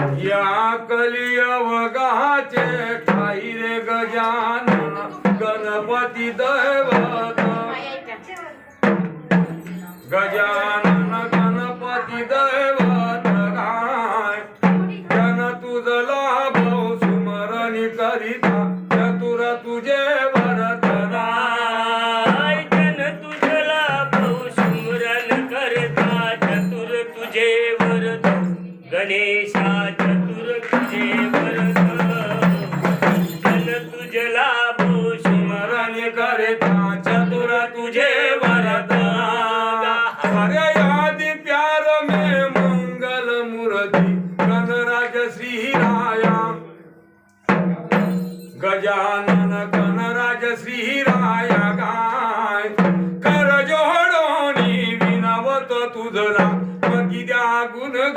या कलियवगाचे ठाई रे गजान गणपती दैवत. गजानन गणपती दैवत गाय. गण तुझ लाभ सुमरणी करीत Guna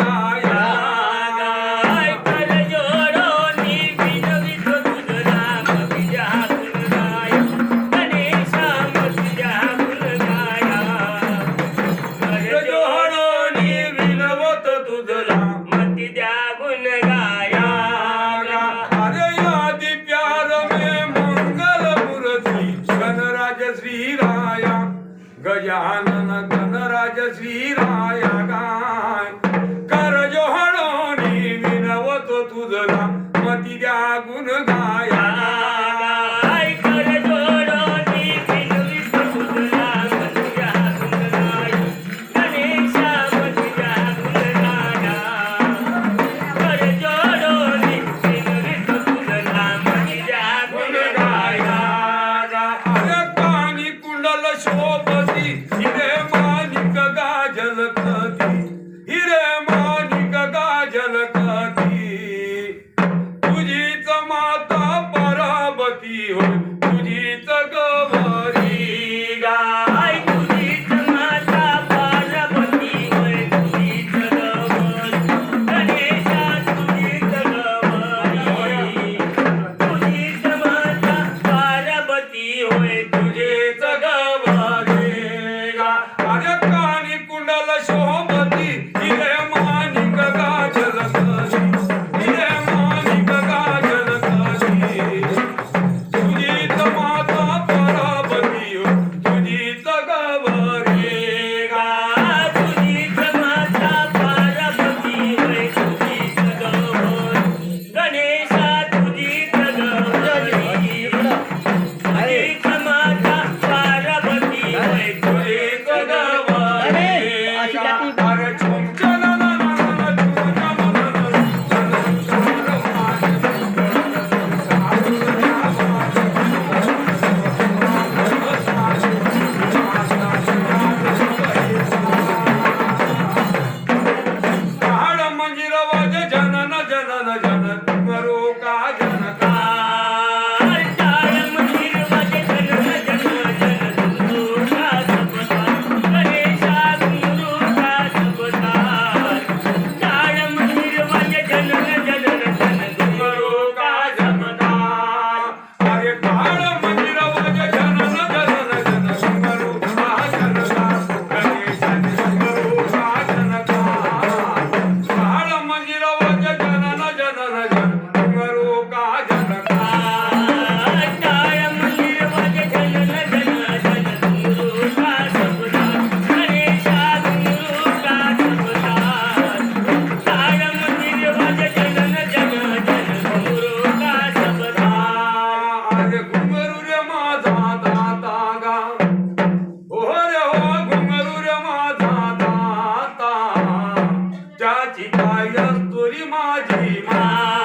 पाय तुरी माझी मा.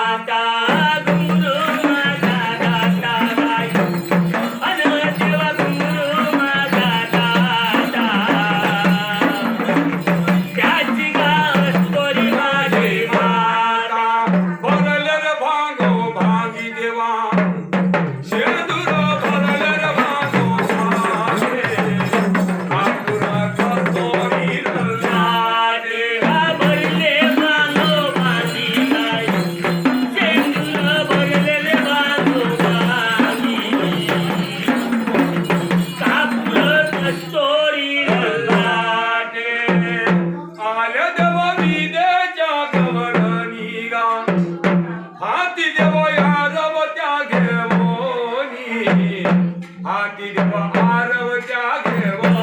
हाती देवा आरवच्या घेवा